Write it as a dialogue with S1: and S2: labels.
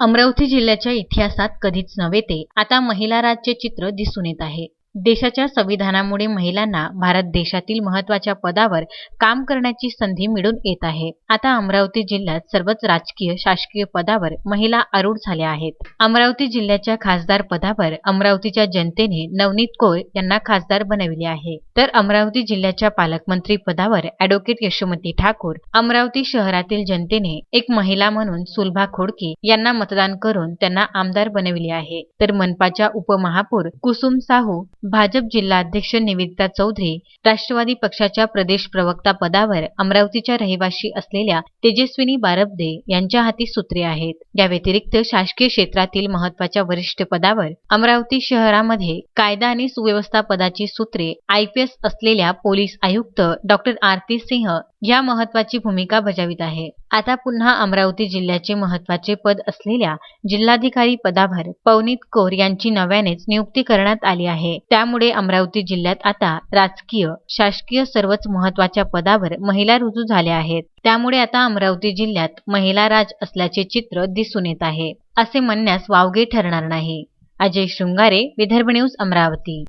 S1: अमरावती जिल्ह्याच्या इतिहासात कधीच नव्हे ते. आता महिला राज्य चित्र दिसून येत आहे. देशाच्या संविधानामुळे महिलांना भारत देशातील महत्त्वाच्या पदावर काम करण्याची संधी मिळून येत आहे. आता अमरावती जिल्ह्यात सर्वच राजकीय शासकीय पदावर महिला आरूढ झाल्या आहेत. अमरावती जिल्ह्याच्या खासदार पदावर अमरावतीच्या जनतेने नवनीत कौर यांना खासदार बनविले आहे. तर अमरावती जिल्ह्याच्या पालकमंत्री पदावर अॅडव्होकेट यशोमती ठाकूर अमरावती शहरातील जनतेने एक महिला म्हणून सुलभा खोडके यांना मतदान करून त्यांना आमदार बनविले आहे. तर मनपाच्या उपमहापौर कुसुम साहू भाजप जिल्हाध्यक्ष निवेदिता चौधरी राष्ट्रवादी पक्षाच्या प्रदेश प्रवक्ता पदावर अमरावतीच्या रहिवाशी असलेल्या तेजस्विनी बारबदे यांच्या हाती सूत्रे आहेत. या व्यतिरिक्त शासकीय क्षेत्रातील महत्त्वाच्या वरिष्ठ पदावर अमरावती शहरामध्ये कायदा आणि सुव्यवस्था पदाची सूत्रे आयपीएस असलेल्या पोलीस आयुक्त डॉक्टर आरती सिंह या महत्वाची भूमिका बजावित आहे. आता पुन्हा अमरावती जिल्ह्याचे महत्त्वाचे पद असलेल्या जिल्हाधिकारी पदाभर पवनीत कौर यांची नव्यानेच नियुक्ती करण्यात आली आहे. त्यामुळे अमरावती जिल्ह्यात आता राजकीय शासकीय सर्वच महत्त्वाच्या पदावर महिला रुजू झाल्या आहेत. त्यामुळे आता अमरावती जिल्ह्यात महिला राज असल्याचे चित्र दिसून येत आहे. असे म्हणण्यास वावगे ठरणार नाही. अजय शृंगारे विदर्भ न्यूज अमरावती.